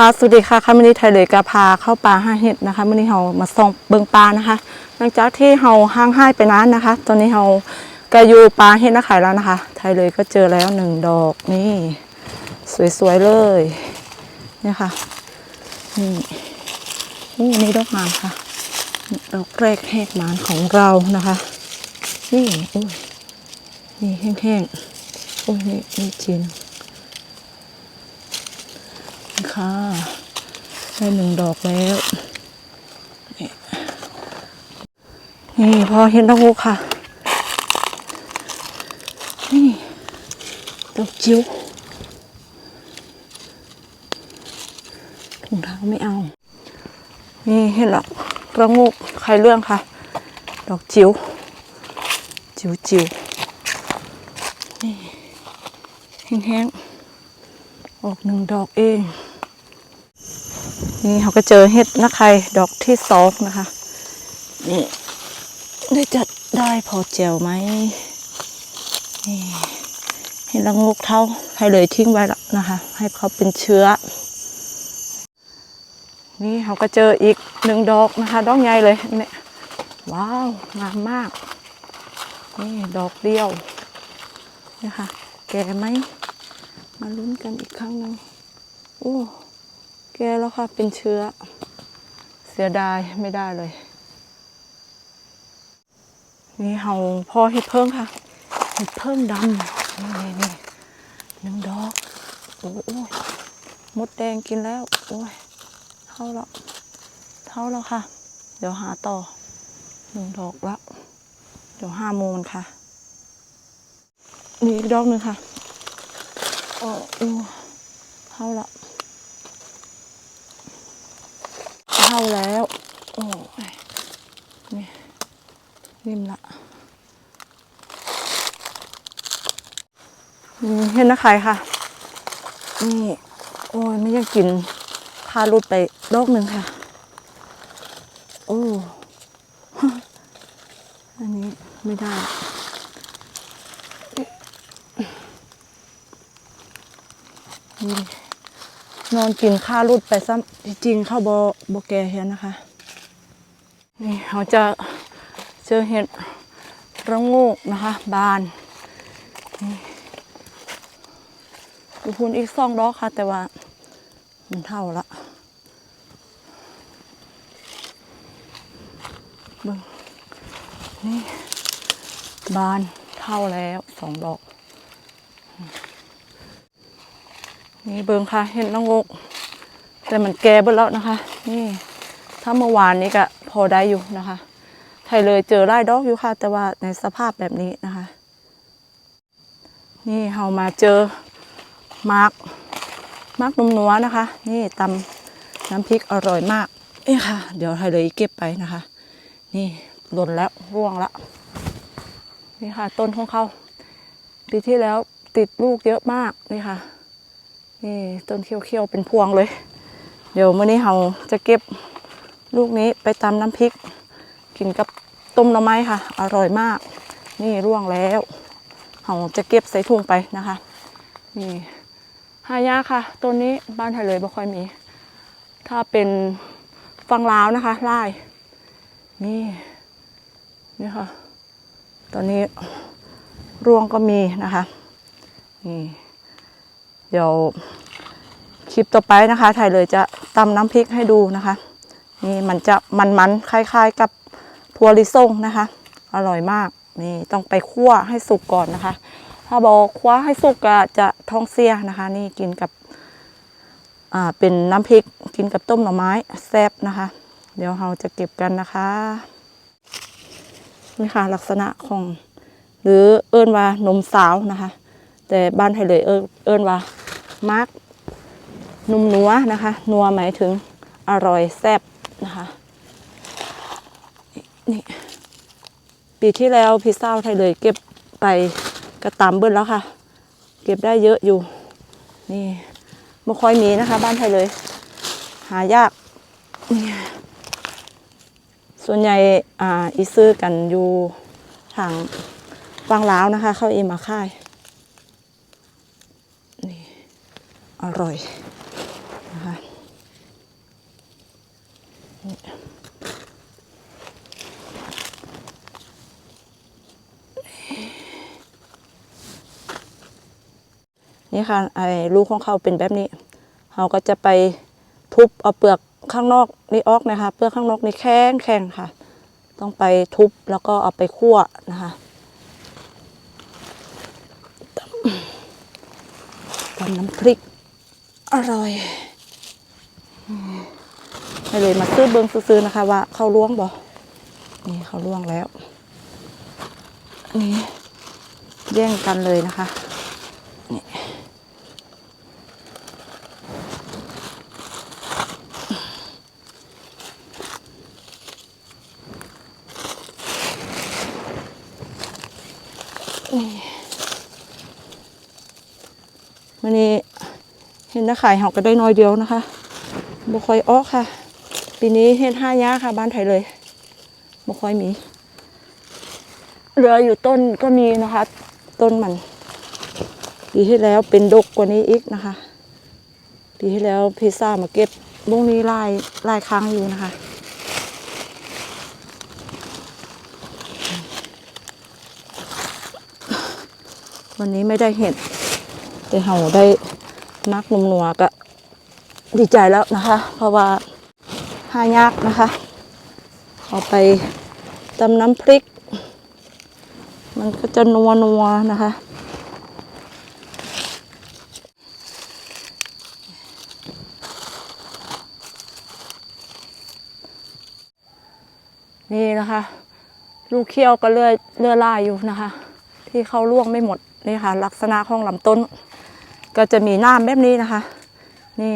ค่ะสวัสดีค่ะค่ะมื้อนี้ไทยเลยกะพาเข้าป่าห้าเห็ดนะคะมื้อนี้เรามาส่องเบิงปลานะคะหลังจากที่เราห่างหายไปนานนะคะ ตอนนี้เราก็อยู่ปลาเห็ดนะขายแล้วนะคะ ไทยเลยก็เจอแล้วหนึ่งดอกนี่สวยๆเลยเนี่ยค่ะนี่อู้นี่ดอกงามค่ะดอกแรกแหกหมานของเรานะคะ นี่อุ้ยนี่แห้งๆอุ้ยนี่นี่จีน ค่ะ ได้หนึ่งดอกแล้ว นี่พอเห็นแล้วค่ะ นี่ดอกจิ๋วถุงเท้าไม่เอา นี่เห็นแล้วระงูกใครเรื่องค่ะ ดอกจิ๋ว จิ๋วจิ๋วนี่แห้งๆ ออกหนึ่งดอกเอง นี่เขาก็เจอเห็ดนะใครดอกที่สองนะคะ นี่ ได้จัดได้พอเจียวไหมนี่เห็ดละงกเท่าให้เลยทิ้งไว้ล้วนะคะ ให้เขาเป็นเชื้อ นี่เขาก็เจออีกหนึ่งดอกนะคะ ดอกใหญ่เลยเนี่ยว้าวงามมาก นี่ดอกเดียวนี่ค่ะแก่ไหมมาลุ้นกันอีกครั้งหนึ่งโอ้ แกแล้วค่ะเป็นเชื้อ เสียดายไม่ได้เลย นี่เฮาพ่อเห็ดเพิ่มค่ะเห็ดเพิ่มดำนี่นี่นี่หนึ่งดอกโอ้โอ้ยมดแดงกินแล้ว โอ้ยเท่าแล้วเท่าแล้วค่ะ เดี๋ยวหาต่อหนึ่งดอกละเดี๋ยวห้าโมงค่ะนี่อีกดอกหนึ่งค่ะโอ้โอ้เข้าและ เข้าแล้ว โอ้ยนี่นิ่มละเห็นนะใครค่ะ นี่โอ้ยไม่อยากกินพาลุดไปโลกหนึ่งค่ะ โอ้อันนี้ไม่ได้นี่ นอนกินข้าวรุดไปซ้ำจริงข้าวบอบแกเห็นนะคะ นี่เขาจะเจอเห็ดระโงกนะคะ บานดูพูนอีกสองดอกค่ะ แต่ว่ามันเท่าละบิ่งนี่บานเท่าแล้วสองดอก นี่เบิงค่ะ เห็นน้องงก แต่มันแก่เบิดแล้วนะคะ นี่ ถ้าเมื่อวานนี้ก็พอได้อยู่นะคะ ไทยเลยเจอไร่ดอกอยู่ค่ะ แต่ว่าในสภาพแบบนี้นะคะ นี่เรามาเจอมาร์กมาร์กนมนัวนะคะ นี่ตำน้ำพริกอร่อยมากนี่ค่ะ เดี๋ยวไทยเลยเก็บไปนะคะ นี่หล่นแล้วร่วงแล้วนี่ค่ะ ต้นของเขาปีที่แล้วติดลูกเยอะมากนี่ค่ะ นี่ต้นเขียวๆเป็นพวงเลย เดี๋ยวเมื้อนี้เราจะเก็บลูกนี้ไปตำน้ำพริก กินกับต้มหน่อไม้ค่ะ อร่อยมาก นี่ร่วงแล้วเราจะเก็บใส่ถุงไปนะคะ นี่หายากค่ะต้นนี้บ้านไทยเลยบ่ค่อยมี ถ้าเป็นฟังลาวนะคะไล่นี่นี่ค่ะ ตอนนี้ร่วงก็มีนะคะ นี่ ดี๋ยวคลิปต่อไปนะคะไทยเลยจะตำน้ำพริกให้ดูนะคะ นี่มันจะมันๆคล้ายๆกับพัวลิซงนะคะ อร่อยมากนี่ต้องไปคั่วให้สุกก่อนนะคะ ถ้าบอกคั่วให้สุกก็จะท้องเสียนะคะ นี่กินกับอ่าเป็นน้ำพริกกินกับต้มหน่อไม้แซ่บนะคะ เดี๋ยวเราจะเก็บกันนะคะนี่ค่ะลักษณะของหรือเอิ้นว่านมสาวนะคะ แต่บ้านไทยเลยเอิ้นเอิ้นว่า มากนุ่มนัวนะคะ นัวหมายถึงอร่อยแซ่บนะคะนี่ปีที่แล้วพี่เศร้าวไทยเลยเก็บไปกระตำเบิ้ลแล้วค่ะ เก็บได้เยอะอยู่ นี่ไม่ค่อยมีนะคะ บ้านไทยเลย หายากนี่ส่วนใหญ่อ่าอีซื้อกันอยู่ทางฟังลาวนะคะ เข้าเอมาค่าย อร่อยนี่ค่ะไอ้ลูกของเขาเป็นแบบนี้เราก็จะไปทุบเอาเปลือกข้างนอกนี่ออกนะคะเปลือกข้างนอกนี่แข็งแข็งค่ะ ต้องไปทุบแล้วก็เอาไปคั่วนะคะตำน้ำพริก อร่อยให้เลยมาซื้อเบิงซื้อๆนะคะ ว่าเข้าล่วงบ่นี่เข้าล่วงแล้วนนี้แย่งกันเลยนะคะนี่นี่วันนี้ เห็นนะขายหอกก็ได้น้อยเดียวนะคะบ่ค่อยออกค่ะ ปีนี้เห็นห้าย้าค่ะ บ้านไทยเลยบ่ค่อยมีเหลืออยู่ต้นก็มีนะคะ ต้นมันปีที่แล้วเป็นดกกว่านี้อีกนะคะปีที่แล้วพิซซ่ามาเก็บบุ้งนี้ลายลายค้างอยู่นะคะวันนี้ไม่ได้เห็ด แต่เราได้ นักนมนัวก็ดีใจแล้วนะคะ เพราะว่าหายากนะคะเอาไปตำน้ำพริก มันก็จะนัวนัวๆนะคะนี่นะคะ ลูกเขี้ยวก็เลื่อยเลื่อยล่ายอยู่นะคะ ที่เขาล่วงไม่หมดนี่ค่ะ ลักษณะของลำต้น ก็จะมีน้ำแบบนี้นะคะ นี่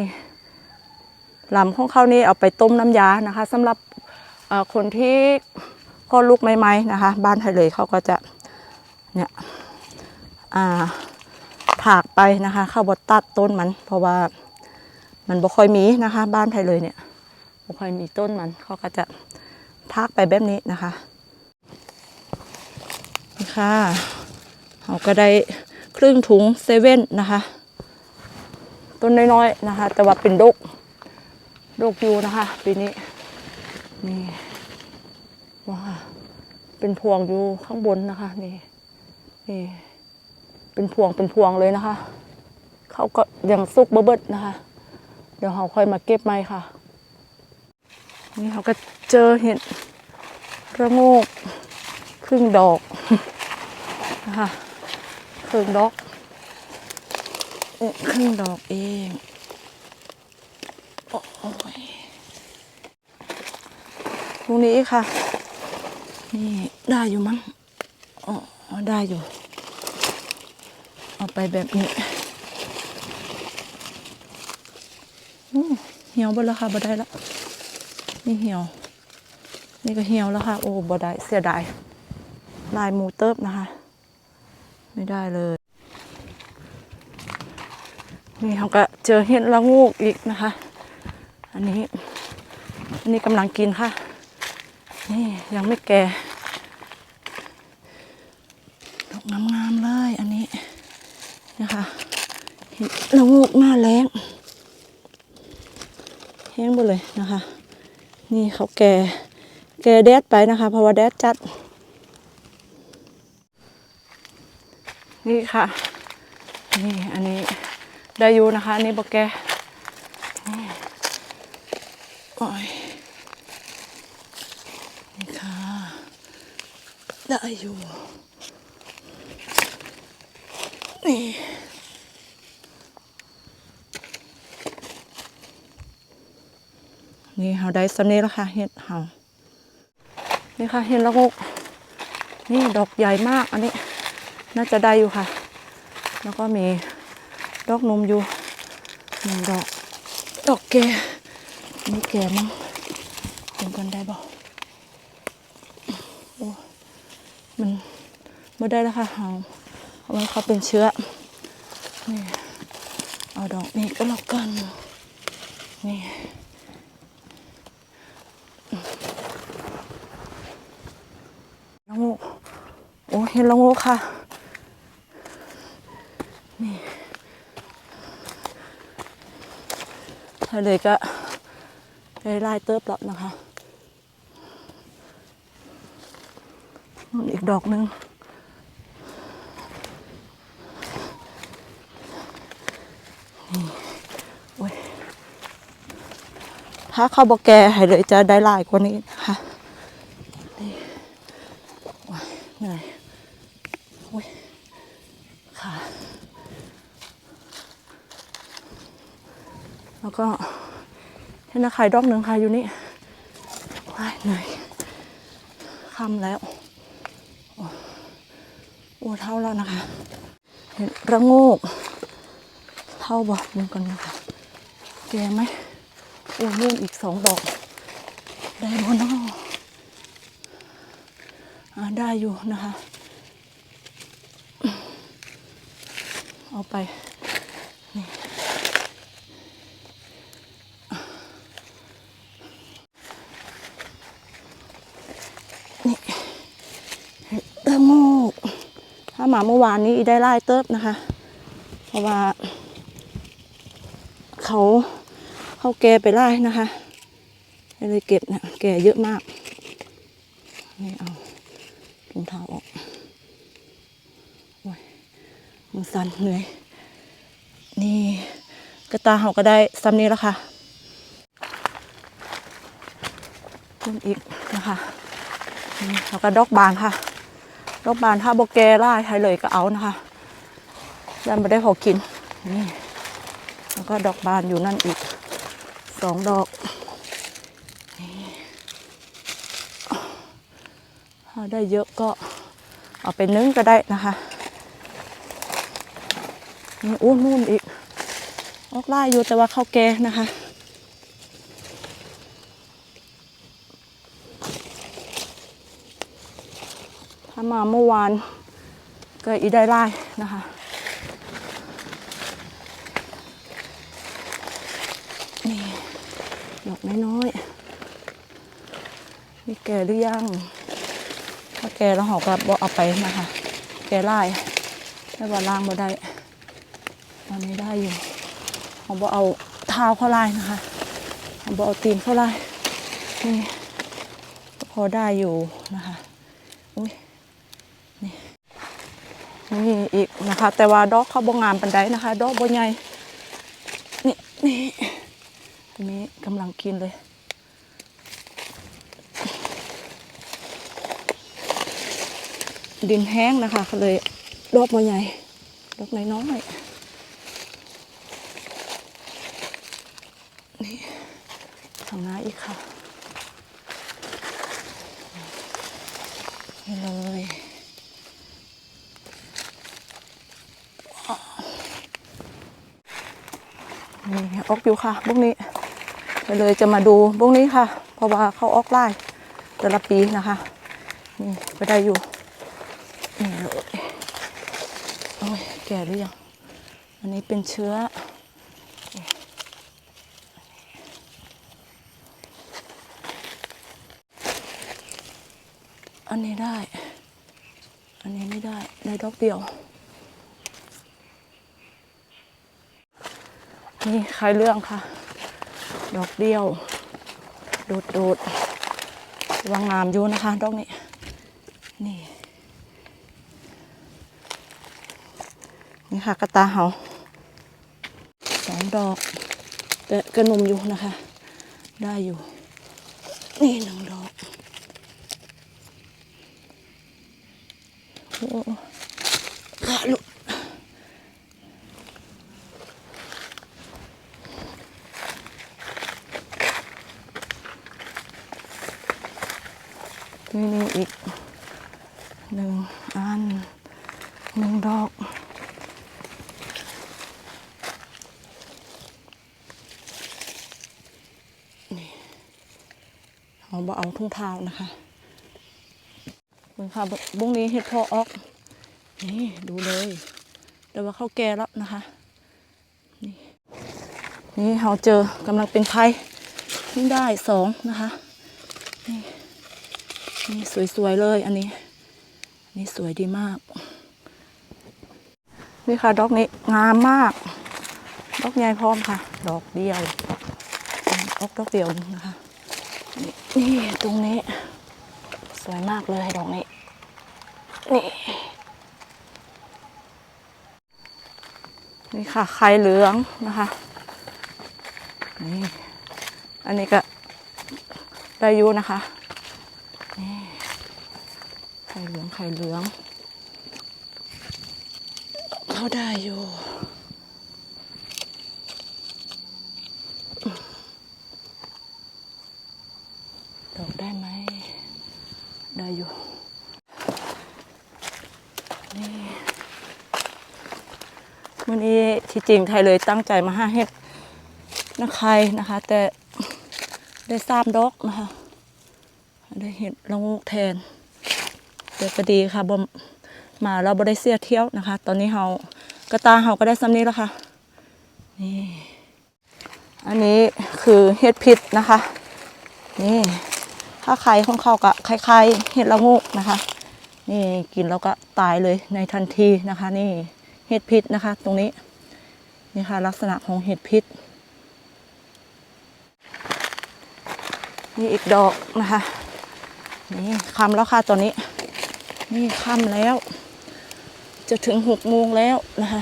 ลำของเขานี่เอาไปต้มน้ำยานะคะสำหรับคนที่คลอดลูกใหม่ๆนะคะ บ้านไทยเลยเขาก็จะเนี่ยอ่าถากไปนะคะเข้าบดตัดต้นมัน เพราะว่ามันบ่ค่อยมีนะคะ บ้านไทยเลยเนี่ยบ่ค่อยมีต้นมันเขาก็จะทากไปแบบนี้นะคะนี่ค่ะเราก็ได้ครึ่งถุงเซเว่นนะคะ ต้นน้อยๆนะคะ แต่ว่าเป็นดก ดกอยู่นะคะ ปีนี้นี่ว้าเป็นพวงอยู่ข้างบนนะคะ นี่นี่เป็นพวงเป็นพวงเลยนะคะ เขาก็ยังสุกเบิดนะคะ เดี๋ยวเราค่อยมาเก็บใหม่ค่ะ นี่เขาก็เจอเห็ดระโงกครึ่งดอกนะคะครึ่งดอก ครึ่งดอกเองโอ้ยตรงนี้ค่ะ นี่ได้อยู่มั้งอ๋อได้อยู่ เอาไปแบบนี้เหี่ยวไปแล้วค่ะบ่ได้ล้วนี่เหี่ยว นี่ก็เหี่ยวแล้วค่ะ โอ้บ่ได้เสียดายลายมูเติบนะคะ ไม่ได้เลย นี่เขาก็เจอเห็ดละงูกอีกนะคะ อันนี้ อันนี้กำลังกินค่ะ นี่ยังไม่แก่ดอกงามๆเลยอันนี้นะคะเห็ดละงูกหน้าแรงแห้งหมดเลยนะคะ นี่เขาแก่แก่แดดไปนะคะ เพราะว่าแดดจัด นี่ค่ะ นี่อันนี้ ได้อยู่นะคะอันนี้บอกแกนี่โอ้ยนี่ค่ะได้อยู่นี่นี่เราได้สำเนีแล้วค่ะเห็ดเห่านี่ค่ะเห็ดละงกนี่ดอกใหญ่มากอันนี้ น่าจะได้อยู่ค่ะ แล้วก็มี ดอกนมอยู่หนึ่งดอก ดอกแก่นี่แก่มั้งเป็นกันได้บ่โอ้มันไม่ได้แล้วค่ะเอาเอาไว้เขาเป็นเชื้อ นี่ เอาดอกนี้ก็แล้วกัน นี่ละโงกโอ้เห็นละโงกค่ะ แล้เลยก็ได้ล่เติบหลับนะคะอีกดอกหนึ่งถ้าเข้าบอกแกให้เลยจะได้ลายกว่านี้นะคะ เห็นนะไข่ดอกหนึ่งค่ะอยู่นี่ว้ายเหนื่อยคำแล้ว โอ้โอ้เท่าแล้วนะคะ เห็นระโงกเท่าบอกมึงกันนะคะแกไหมโอ้นู่นอีกสองดอก ได้บนออ่าได้อยู่นะคะ เอาไป เติมโมก ถ้าหมาเมื่อวานนี้อีได้ไล่เติบนะคะ เพราะว่า เขาเขาแกไปไล่นะคะเลยเก็บเนี่ยแกเยอะมากนี่เอาถุงเท้าออกโอ้ยมันสั่นเหนื่อยนี่กระตาเขาก็ได้ซ้ำนี้แล้วค่ะเพิ่มอีกนะคะนี่แล้วก็ดอกบานค่ะ ดอกบานถ้าโบแกไล่ให้เลยก็เอานะคะยันไม่ได้พอกินนี่แล้วก็ดอกบานอยู่นั่นอีกสองดอกถ้าได้เยอะก็เอาไปนึ่งก็ได้นะคะนี่อ้วนนู่นอีกออกไล่อยู่แต่ว่าเข้าวแกนะคะ มาเมื่อวานก็อีได้ไล่นะคะ นี่ ดอกน้อยๆนี่แก่หรือยัง ถ้าแก่แล้วหอก็บอเอาไปนะคะ แก่ไล่ไม่ว่าล่างบ่ได้ ตอนนี้ได้อยู่หอบ่เอาเท้าเข้าไล่นะคะหอบ่เอาตีนเข้าไล่นี่ก็พอได้อยู่นะคะ อุ้ย อีกนะคะ แต่ว่าดอกเขาบ่งามปันไดนะคะ ดอกบ่ใหญ่นี่นี่อันนี้กำลังกินเลย ดินแห้งนะคะก็เลยดอกบ่ใหญ่ดอกน้อยๆนี่ทางหน้าอีกค่ะนี่เลย นี่ ออกอยู่ค่ะพวกนี้ไปเลยจะมาดูพวกนี้ค่ะ เพราะว่าเขาออกไล่แต่ละปีนะคะนี่ก็ได้อยู่นี่เลยโอ้ยแก่หรือยังอันนี้เป็นเชื้ออันนี้ได้ อันนี้ไม่ได้ ได้ดอกเดียว นี่ใคลายเรื่องค่ะ ดอกเดียวโดดโดดวางงามอยู่นะคะดอกนี้ นี่ นี่ค่ะกระตาเขาสองดอกแต่กระนุมอยู่นะคะ ได้อยู่ นี่หนึ่งดอกโอ้ขาลุก นี่นี่อีกหนึ่งอันหนึ่งดอก นี่เอา บ่เอาทุ่งเท้านะคะเบิ่งค่ะบุ้งนี้เห็ดพอออก นี่ดูเลยแต่ว่าเข้าแก่แล้วนะคะ นี่นี่เราเจอกำลังเป็นไทยนี่ได้สองนะคะ นี่นี่สวยๆเลยอันนี้ นี่สวยดีมาก นี่ค่ะดอกนี้งามมาก ดอกใหญ่พร้อมค่ะ ดอกเดียวดอกดอกเดียวนะคะ นี่ตรงนี้ สวยมากเลยดอกนี้ นี่ นี่ค่ะไข่เหลืองนะคะนี่อันนี้ก็ได้ยูนะคะนี่ไข่เหลืองไข่เหลืองเขาได้อยู่ ดอกได้ไหม ได้อยู่ นี่วันนี้ ที่จริงไทยเลยตั้งใจมาห้าเฮ็ดนักใครนะคะ แต่ได้สามดอกนะคะได้เห็ดละงูกแทนแต่ก็ดีค่ะบ่มาเราบ่ได้เสียเที่ยวนะคะ ตอนนี้เฮากระตาเฮาก็ได้ซ้ำนี้แล้วค่ะนี่อันนี้คือเห็ดพิษนะคะ นี่ถ้าไข่ของเขาก็คล้ายๆเห็ดละงูกนะคะ นี่กินแล้วก็ตายเลยในทันทีนะคะ นี่เห็ดพิษนะคะ ตรงนี้ นี่ค่ะ ลักษณะของเห็ดพิษ นี่อีกดอกนะคะ นี่คำแล้วค่ะตอนนี้ นี่ค่ำแล้ว จะถึงหกโมงแล้วนะคะ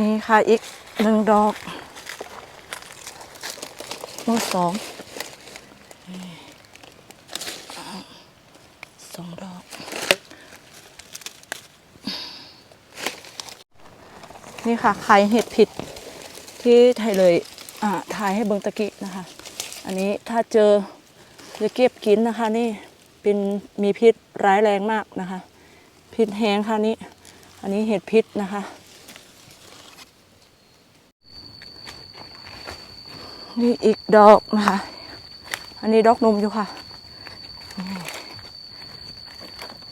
นี่ค่ะอีกหนึ่งดอกดอกสองสองดอก นี่ค่ะไข่เห็ดผิดที่ไทยเลยถ่ายให้เบิงตะกี้นะคะ อันนี้ถ้าเจอจะเก็บกินนะคะ นี่เป็นมีพิษร้ายแรงมากนะคะ พิษแห้งค่ะนี่อันนี้เห็ดพิษนะคะ นี่อีกดอกนะคะ อันนี้ดอกนมอยู่ค่ะ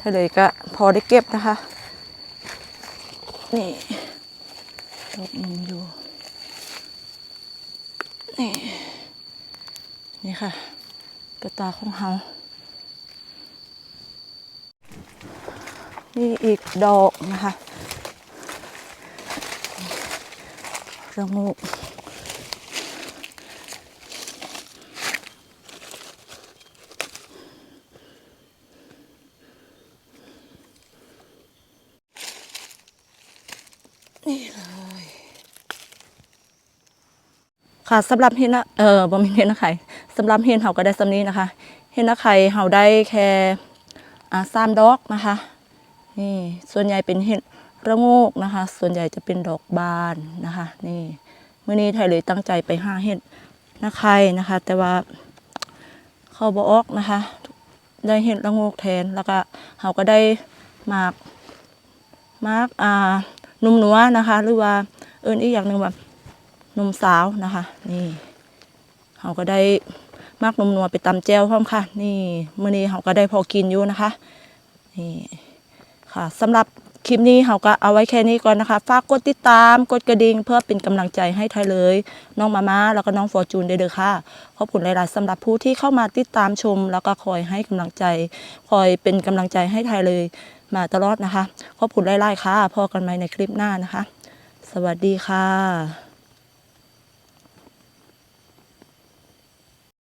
ถ้าเลยก็พอได้เก็บนะคะ นี่ ดอกนมอยู่นี่นี่ค่ะกระตาของเฮานี่อีกดอกนะคะระงูกนี่เลย ค่ะสำหรับเห็นนะเออบ่มีเห็นนะไข่สำหรับเห็นเฮาก็ได้สำนี้นะคะเห็นนะไข่เฮาได้แค่อ่าสามดอกนะคะนี่ส่วนใหญ่เป็นเห็ดระโงกนะคะ ส่วนใหญ่จะเป็นดอกบานนะคะ นี่เมื่อนี้ไทยเลยตั้งใจไปหาเห็ดนะไข่นะคะ แต่ว่าเข้าบ่ออกนะคะ ได้เห็ดระโงกแทนแล้วก็เฮาก็ได้หมากมากอ่านุ่มนัวนะคะ หรือว่าเอินอีกอย่างหนึ่งแบบ นมสาวนะคะ นี่เขาก็ได้มากนมนัวไปตำแจวพร้อมค่ะ นี่มื้อนี้เขาก็ได้พอกินอยู่นะคะนี่ค่ะสำหรับคลิปนี้เขาก็เอาไว้แค่นี้ก่อนนะคะ ฝากกดติดตาม กดกระดิ่งเพื่อเป็นกำลังใจให้ไทยเลย น้องมาม่าแล้วก็น้องฟอร์จูนได้เลยค่ะ ขอบคุณหลาย ๆสำหรับผู้ที่เข้ามาติดตามชม แล้วก็คอยให้กำลังใจ คอยเป็นกำลังใจให้ไทยเลยมาตลอดนะคะ ขอบคุณหลาย ๆ ค่ะ พอกันใหมในคลิปหน้านะคะ สวัสดีค่ะ